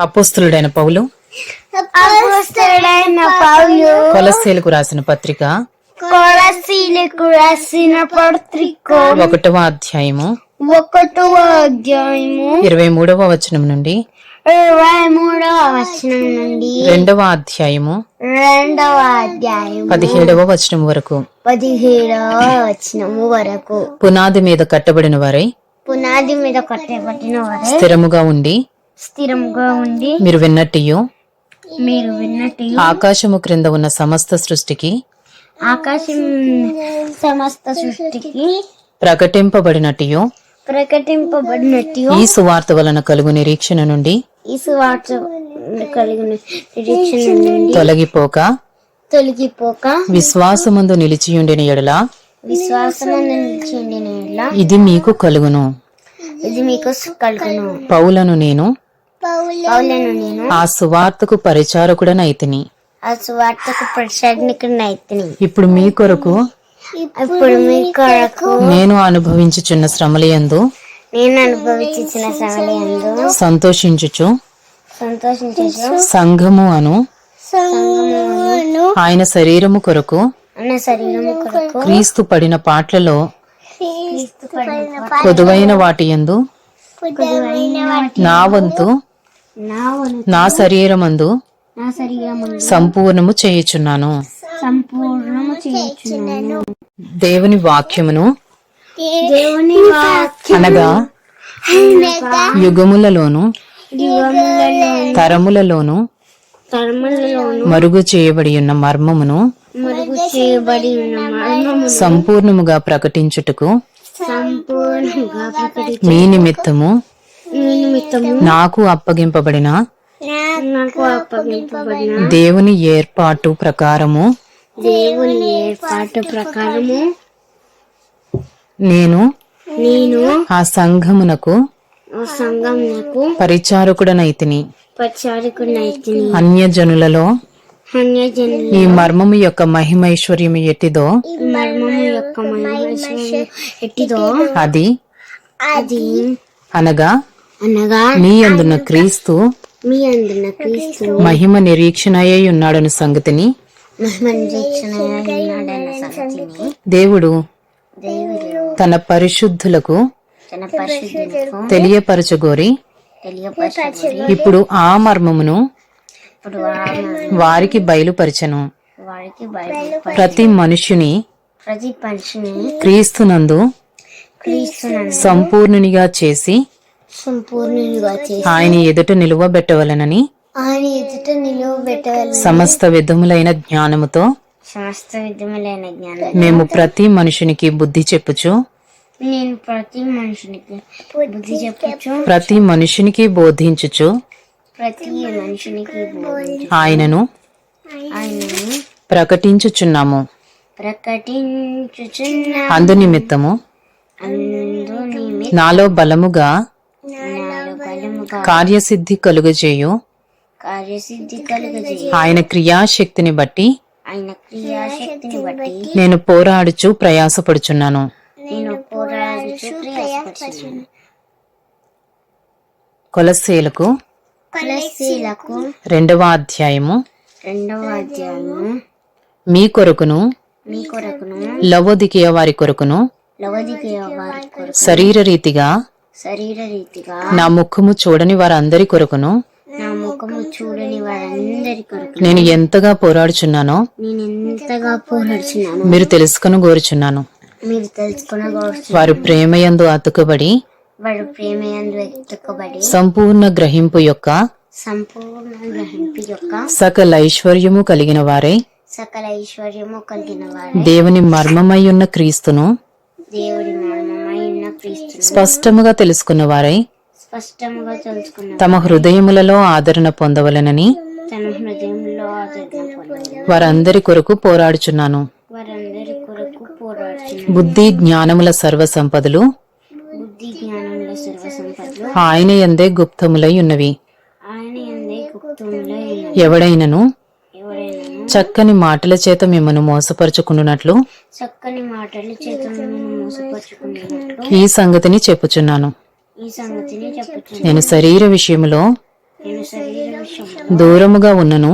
అపోస్తులుడైన పౌలు. కొలస్సేలకు రాసిన పత్రిక. కొలసీలకు రాసిన పత్రిక. ఒకటవ అధ్యాయము. ఒకటవ అధ్యాయము. ఇరవై మూడవ వచనం నుండి. ఇరవై మూడవ వచనం నుండి. రెండవ అధ్యాయము. రెండవ అధ్యాయం పదిహేడవ వచనం వరకు. పదిహేడవ వచనము వరకు. పునాది మీద కట్టబడిన వారై పునాది మీద కట్టబడిన వారే స్థిరముగా ఉండి స్థిరంగా ఉండి మీరు విన్నట్టియు? మీరు విన్నట్టు ఆకాశము క్రింద ఉన్న సమస్త సృష్టికి ఆకాశం సమస్త సృష్టికి ప్రకటింపబడినట్టియు? ప్రకటింపబడినట్టు ఈ సువార్త వలన కలుగు నిరీక్షణ నుండి ఈ సువార్త కలిగిన నిరీక్షణ నుండి తొలగిపోక తొలగిపోక విశ్వాసమందు నిలిచియుండిన ఎడల విశ్వాసము నిలిచిండిన యెడల ఇది మీకు కలుగును. ఇది మీకు కలుగును. పౌలను నేను పౌలను నేను ఆ సువార్తకు పరిచారకుడనైతిని. ఆ సువార్తకు ఇప్పుడు మీ కొరకు ఇప్పుడు మీ కొరకు నేను అనుభవించుచున్న శ్రమలయందు నేను అనుభవించిన సమయంలో సంతోషించుచు సంతోషించు సంఘము అను ఆయన శరీరము కొరకు అన్న శరీరము కొరకు క్రీస్తు పడిన పాటలలో కొదువైన వాటి యందు కుదువైన వాటి నా వంతు నా శరీరమందు సంపూర్ణము చేయుచున్నాను. సంపూర్ణము చేయుచున్నాను. దేవుని వాక్యమును అనగా యుగములలోను యుగములలో తరములలోను మరుగు చేయబడి ఉన్న మర్మమును మరుగు చేయబడి ఉన్న మర్మము సంపూర్ణముగా ప్రకటించుటకు మీ నిమిత్తము మీ నిమిత్తము నాకు అప్పగింపబడిన నాకు అప్పగింపబడిన దేవుని ఏర్పాటు ప్రకారము దేవుని ఏర్పాటు ప్రకారము నేను నేను ఆ సంఘమునకు ఆ సంఘంకు పరిచారకుడనైతిని. పరిచారకునైతిని అన్యజనులలో అన్యజనుల ఈ మర్మము యొక్క మహిమైశ్వర్యము ఎట్టిదో? మర్మము యొక్క ఎట్టిదో? అది? అది అనగా? అనగా నీ అందున్న క్రీస్తు మీ అందున క్రీస్తు మహిమ నిరీక్షణయ్యై ఉన్నాడని సంగతిని? మహిమ నిరీక్షణ ఉన్నాడన్న సంగతిని దేవుడు తన పరిశుద్ధులకు తన పరిశుద్ధులకు తెలియపరచగోరి ఇప్పుడు ఆ మర్మమును వారికి బయలుపరచను. ప్రతి మనుష్యుని ప్రతి మనిషిని క్రీస్తునందు సంపూర్ణునిగా చేసి సంపూర్ణునిగా చేసి ఆయన ఎదుట నిలువబెట్టవలనని ఆయన ఎదుట నిలువ పెట్టవలను సమస్త విధములైన జ్ఞానముతో సమస్త విధములైన జ్ఞానం మేము ప్రతి మనుషునికి బుద్ధి చెప్పుచు నేను ప్రతి మనుషునికి బుద్ధి చెప్పచ్చు ప్రతి మనుషునికి బోధించుచు ప్రతి మనుషునికి ఆయనను ఆయనను ప్రకటించుచున్నాము. ప్రకటించుచున్న అందు నిమిత్తము నాలో బలముగా కార్యసిద్ధి కలుగజేయు. కార్యసిద్ధి కలుగజేయి. ఆయన క్రియాశక్తిని బట్టి ఆయన క్రియాశక్తిని బట్టి నేను పోరాడుచు ప్రయాసపడుచున్నాను. నేను పోరాడుచు ప్రయాసపడుచున్నాను. కొలస్సీలకు రెండవ అధ్యాయము. రెండవ అధ్యాయము. మీ కొరకును మీ కొరకును లవోదికియ వారి కొరకును వారి కొరకు శరీర రీతిగా శరీర రీతిగా నా ముఖము చూడని వారందరి కొరకును నా ముఖము చూడని వారందరి కొరకు నేను ఎంతగా పోరాడుచున్నానో నేను ఎంతగా పోరాడుచున్నాను మీరు తెలుసుకొని కోరుచున్నాను మీరు తెలుసుకునవచ్చు వారు ప్రేమయందు అతుకబడి వాడు ప్రేమ యందు ఎత్తుకబడి సంపూర్ణ గ్రహింపు యొక్క సంపూర్ణ గ్రహింపు యొక్క సకల ఐశ్వర్యము కలిగిన వారై. సకల ఐశ్వర్యము కలిగిన వారు. దేవుని మర్మమై ఉన్న క్రీస్తును దేవుడి మర్మమై ఉన్న క్రీస్తును స్పష్టముగా తెలుసుకున్న వారై. స్పష్టముగా తెలుసుకున్న తమ హృదయములలో ఆదరణ పొందవలెనని తన హృదయంలో ఆదరణ పొందారు వారందరి కొరకు పోరాడుచున్నాను. వారందరి కొరకు పోరాడుచున్న బుద్ధి జ్ఞానముల సర్వ సంపదలు బుద్ధి జ్ఞానముల సర్వ సంపదలు ఆయన ఎందే గుప్తములై ఉన్నవి. ఎవడైనను? చక్కని మాటల చేత మిమ్మను చక్కని మాటలు మోసపరుచుకునేటట్లు ఈ సంగతిని చెప్పుచున్నాను. ఈ సంగతిని చెప్పుచున్నాను. నేను శరీర విషయములో దూరముగా ఉన్నను.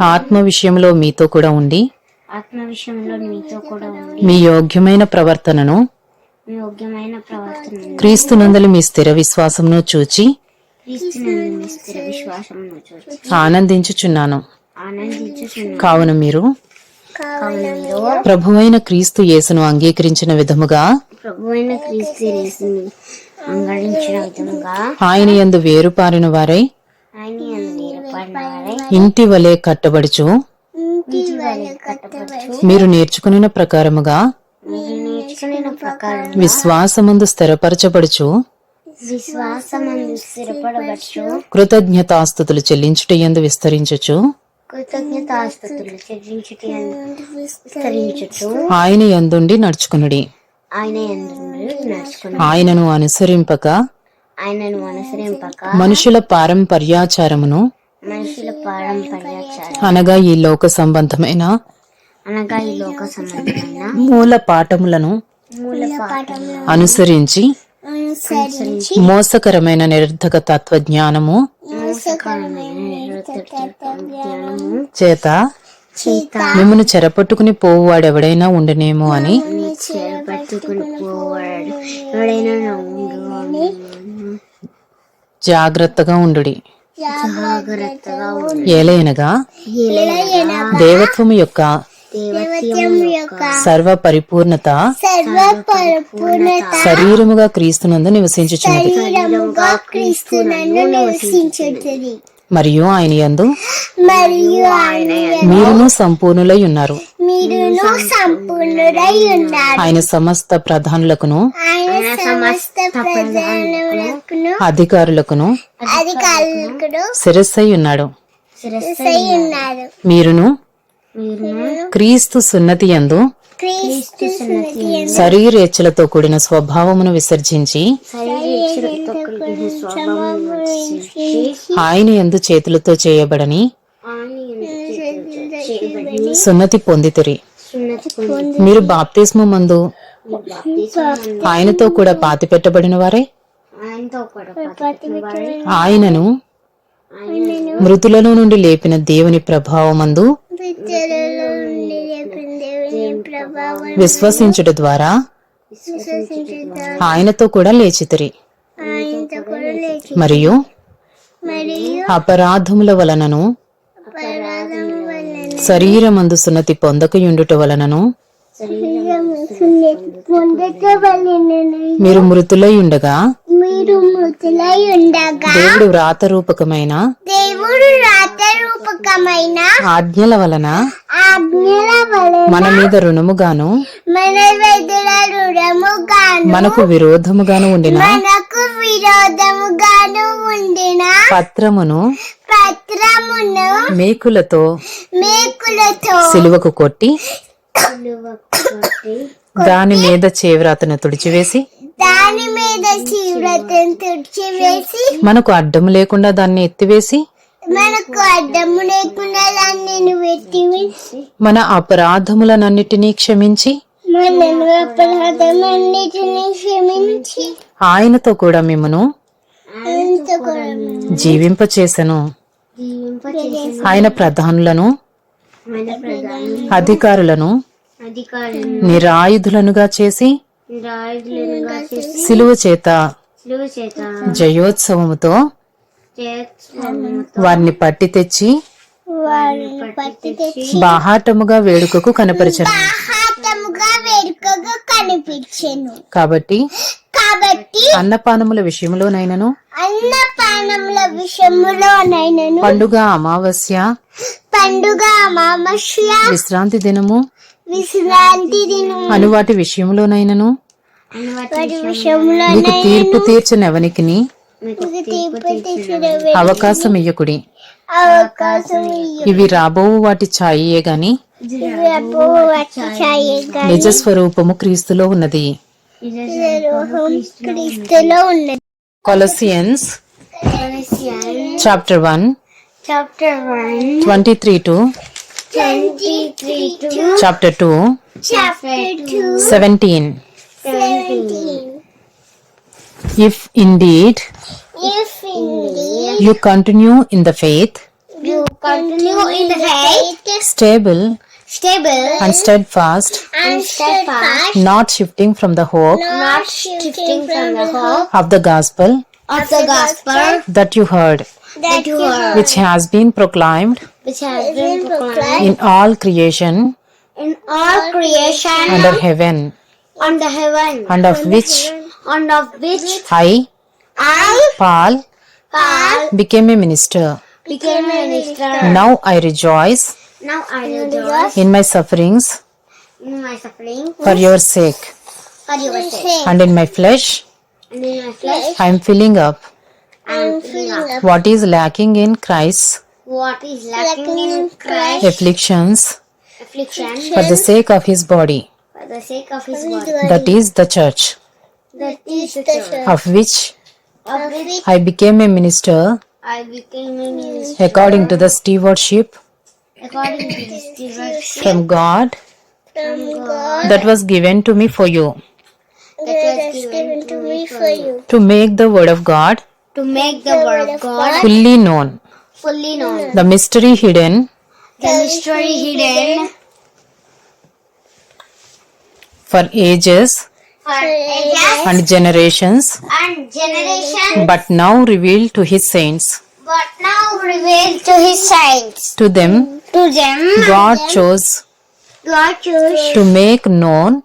ఆత్మ విషయంలో మీతో కూడా ఉండి ఆత్మ విషయంలో మీతో కూడా ఉండి మీ యోగ్యమైన ప్రవర్తనను క్రీస్తునందలి మీ స్థిర విశ్వాసమును చూచి క్రీస్తునందు మీ స్థిర విశ్వాసమును చూసి ఆనందించుచున్నాను. కావున మీరు ప్రభువైన క్రీస్తు యేసును అంగీకరించిన విధముగా క్రీస్తు ఆయన యందు వేరుపారిన వారై ఇంటి వలె కట్టబడుచు మీరు నేర్చుకున్న ప్రకారముగా విశ్వాసమందు స్థిరపరచబడుచు విశ్వాసమందు స్థిరపడవచ్చు కృతజ్ఞతాస్థుతులు చెల్లించుట యందు విస్తరించుచు కృతజ్ఞతాస్తుతులు చెల్లించుట విస్తరించుచు ఆయన యందుండి నడుచుకునుడి. ఆయన ఎందు నడుచుకుని ఆయనను అనుసరింపక ఆయనను అనుసరింపక మనుషుల పారంపర్యాచారమును మనుషుల పారంపర్యాచారం అనగా ఈ లోక సంబంధమైన అనగా ఈ లోక సంబంధమైన మూల పాఠములను మూల పాఠములు అనుసరించి మోసకరమైన నిరర్ధక నిరుద్ధక జ్ఞానము చేత మిమ్మల్ని చెరపట్టుకుని ఉండనేమో పోవాడు ఎవడైనా ఉండు అని జాగ్రత్తగా ఉండు. ఏలైనగా ఏలైనా దేవత్వము యొక్క సర్వ పరిపూర్ణత సర్వపరిపూర్ణత శరీరముగా క్రీస్తునందు నివసించుచున్నది. మరియు ఆయన యందు మీరును సంపూర్ణులై ఉన్నారు ఆయన సమస్త ప్రధానులకును అధికారులకును శిరస్సై ఉన్నాడు మీరును క్రీస్తు సున్నతి యందు క్రీస్తు సున్నతి శరీరేచ్ఛలతో కూడిన స్వభావమును విసర్జించి ఆయన యందు చేతులతో చేయబడని సున్నతి పొందితిరి. మీరు బాప్తిస్మ మందు ఆయనతో కూడా పాతి పెట్టబడిన వారే. ఆయనను మృతులలో నుండి లేపిన దేవుని ప్రభావమందు ప్రభావం విశ్వసించుట ద్వారా ఆయనతో కూడా లేచితిరి. మరియు అపరాధముల వలనను శరీరమందు సున్నతి పొందకయుండుట వలనను మీరు మృతులై ఉండగా? మీరు మృతులై ఉండగా. దేవుడు వ్రాత రూపకమైన దేవుడు రాత రూపకమైన ఆజ్ఞల వలన ఆజ్ఞల వలన మన మీద రుణముగాను మన వెదుల రుడముగాను మనకు విరోధముగాను ఉండిన మనకు విరోధముగాను ఉండిన పత్రమును పత్రమును మేకులతో మేకులతో సిలువకు కొట్టి దాని మీద చేవ్రాతను తుడిచివేసి దాని మీద తుడిచివేసి మనకు అడ్డం లేకుండా దాన్ని ఎత్తివేసి మనకు అడ్డము లేకుండా దాన్ని మన అపరాధములనన్నిటినీ క్షమించి క్షమించి ఆయనతో కూడా మిమ్మను జీవింపచేసెను. జీవింపచేసి ఆయన ప్రధానులను అధికారులను నిరాయుధులనుగా చేసి సిలువ చేత జయోత్సవముతో చేత్సవముతో వారిని పట్టి తెచ్చి వారిని పట్టి తెచ్చి బాహాటముగా వేడుకకు కనపరిచను. కాబట్టి కాబట్టి అన్నపానముల విషయంలోనైనను అన్నపానముల విషయములోనైనను పండుగ అమావాస్య పండుగ అమావాస్య విశ్రాంతి దినము విశ్రాంతి దినం అను వాటి విషయంలోనైనను మీకు తీర్పు తీర్చనెవనికిని? తెచ్చిన అవకాశం ఇయ్యకుడి ఇవి రాబో వాటి ఛాయయే గాని? రేపు వచ్చి చేయగా నిజ స్వరూపము క్రీస్తులో ఉన్నది. రోహం క్రీస్తులో ఉన్నది. Colossians chapter one chapter one twenty three to 23 chapter 2 chapter 2 17 17 if indeed if indeed you continue in the faith you continue in the faith stable stable and steadfast and steadfast not shifting from the hope not shifting from the hope of the gospel of the gospel that you heard that you heard which has been proclaimed which has been proclaimed in all creation. In all creation. Under heaven, under heaven, and of which and of which I, I, Paul, Paul, became a minister. became a minister. Now I rejoice Now I rejoice in my sufferings. in my suffering for your sake, for your sake. and in my flesh. And in my flesh, I am filling up. I am filling up. What is lacking in Christ's what is lacking in Christ afflictions. Affliction for the sake of his body, for the sake of his body. that is the church, That is the church. of which Of which I became a minister I became a minister. according to the stewardship according to the stewardship. from God from God. That was given to me for you, that was given to me for you. to make the word of God To make the word of God. fully known, fully known. Hmm. the mystery hidden. The mystery hidden. For ages. For ages. and generations, and generations, but now revealed to his saints. but now revealed to his saints. To them, To them, God chose God chose. to make known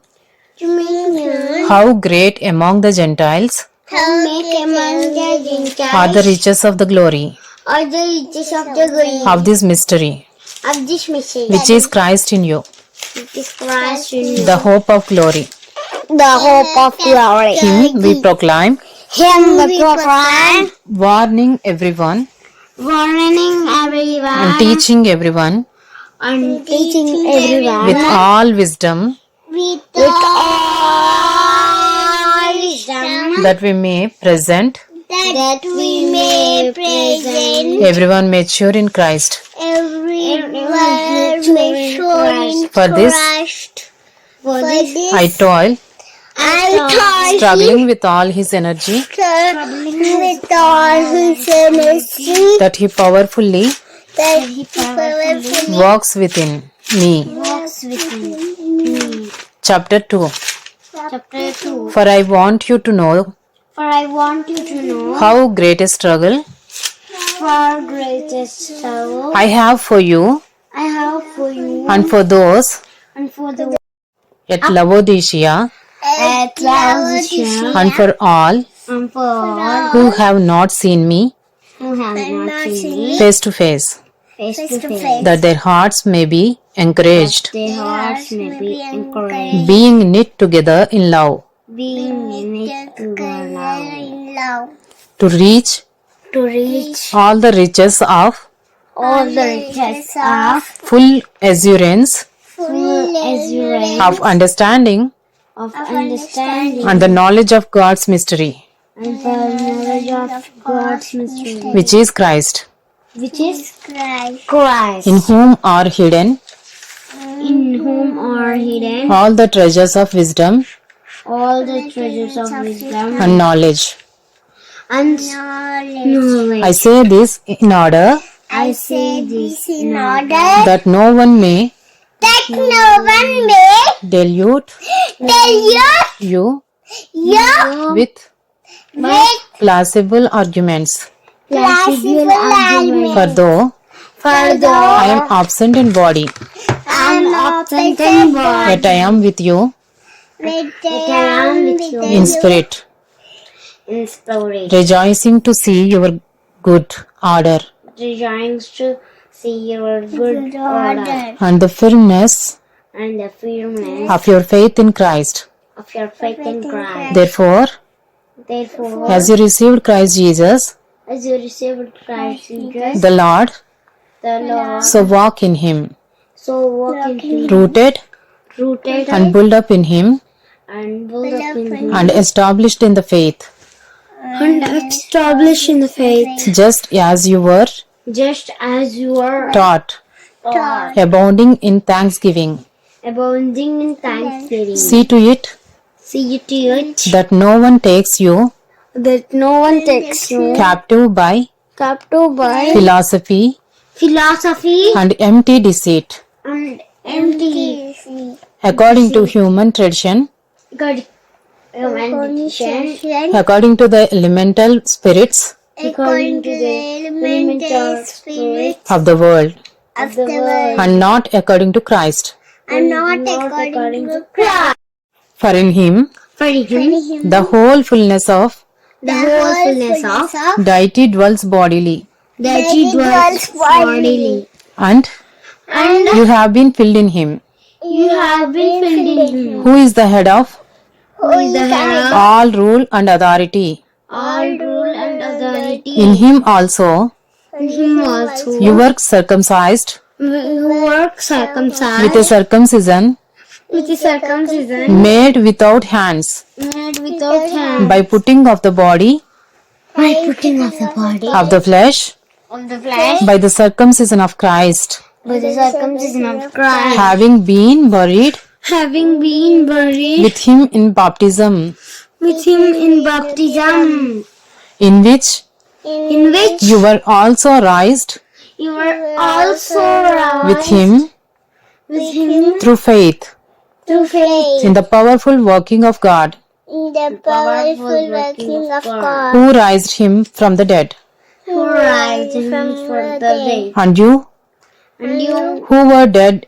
to make known. how great among the Gentiles to make among the Gentiles. are the riches of the glory all the riches of the glory of this mystery, of this mystery, which is Christ in you, which is Christ in you, the hope of glory. the hope of glory. Him we proclaim, Him we proclaim, warning everyone. Warning everyone. And teaching everyone. And teaching everyone. With all wisdom. With all wisdom. That we may present that we may present everyone mature in Christ. everyone mature in For this Christ. For this, I toil, I toil struggling with all his energy struggling with all his energy that he powerfully that he powerfully works within me. works within me. Chapter 2 Chapter 2 For I want you to know For I want you to know how great a struggle far greatest sorrow I have for you I have for you and for those and for the at Laodicea at Laodicea and for all and for all who have not seen me who have not seen me face to face, face to face. that their hearts may be encouraged, Their hearts may be encouraged, being knit together in love, together love, to reach to reach all the riches of all the riches of full assurance. Full assurance of understanding. Of understanding and the knowledge of God's mystery, and the knowledge of God's mystery, which is Christ, which is Christ, Christ, in whom are hidden in whom are hidden all the treasures of wisdom all the treasures of wisdom and knowledge. and knowledge. I say this in order I say this in order that no one may that no one may delude tell you you you with with plausible arguments. plausible argument. For though For though I am absent in body, I am absent in body, yet I am with you in spirit, in spirit, rejoicing to see your good order. Rejoice to see your good order. and the firmness and the firmness of your faith in Christ. of your faith in Christ. Therefore, Therefore, as you received Christ Jesus, as you received Christ Jesus, the Lord, the Lord, so walk in Him, so walk into Him, rooted rooted and built up in Him, and built up in Him, and established in the faith, and established in the faith, just as you were. Just as you were. Taught, taught, abounding in thanksgiving. abounding in thanksgiving. See to it See to it. that no one takes you that no one takes you. captive by captive by philosophy philosophy and empty deceit. and empty According to human tradition, God humanitarian according to the elemental spirits according to the elemental spirits of the world, of the world. and not according to Christ. and not according to Christ. For in him For him, the whole fullness of the whole fullness of deity dwells bodily, deity dwells bodily, and and you have been filled in him, you have been filled in him, who is the head of who is the head of all rule and authority. all rule and authority. In him also. In him also, you were circumcised. Who work circumcised. With a circumcision. With the circumcision. Made without hands. Made without hand by putting of the body. By putting of the body. Of the flesh. Of the flesh. By the circumcision of Christ, by the circumcision of Christ, having been buried having been buried with him in baptism, with him in baptism, in which? in which you were also raised you were also raised with him with him through faith. through faith. In the powerful working of God, in the powerful working of God, who raised him from the dead. who raised him from the dead, And you, and you? Who were dead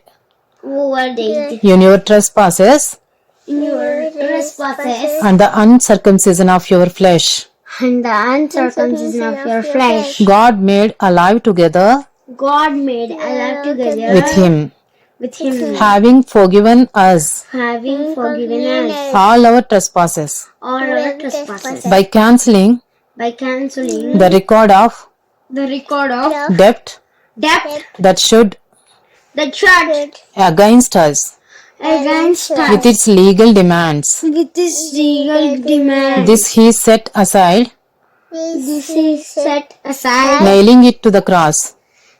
were in your trespasses in your trespasses. and the uncircumcision of your flesh, and the uncircumcision of your flesh, God made alive together God made alive together with him, with him, having forgiven us having forgiven us all our trespasses. all our trespasses. By cancelling by cancelling the record of the record of debt debt that should that charged against us against us with its legal demands. with this legal demand. This he set aside, This is set aside, nailing it to the cross.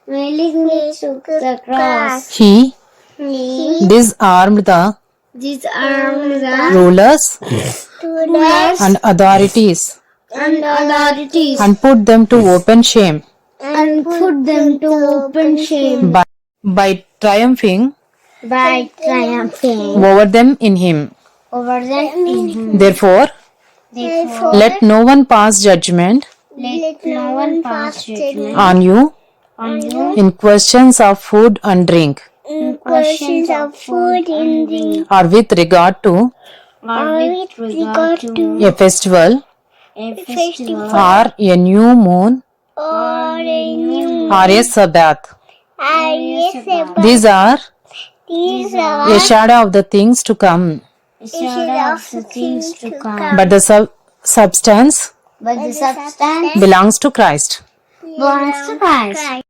nailing it to the cross. He He disarmed the disarmed the rulers rulers and authorities and authorities and put them to open shame and put them to open shame by, by triumphing? By triumphing. Over them in him. over them in him. Therefore, Therefore, let no one pass judgment let no one pass judgment on you on you in questions of food and drink, in questions of food and drink. Or with regard to? Or with regard to a festival? A festival. Or a new moon? Or a new moon or a Sabbath. Sabbath. These are These are a shadow of the things to come, a shadow of the things to come. but the sub- substance But the substance belongs to Christ. belongs to Christ.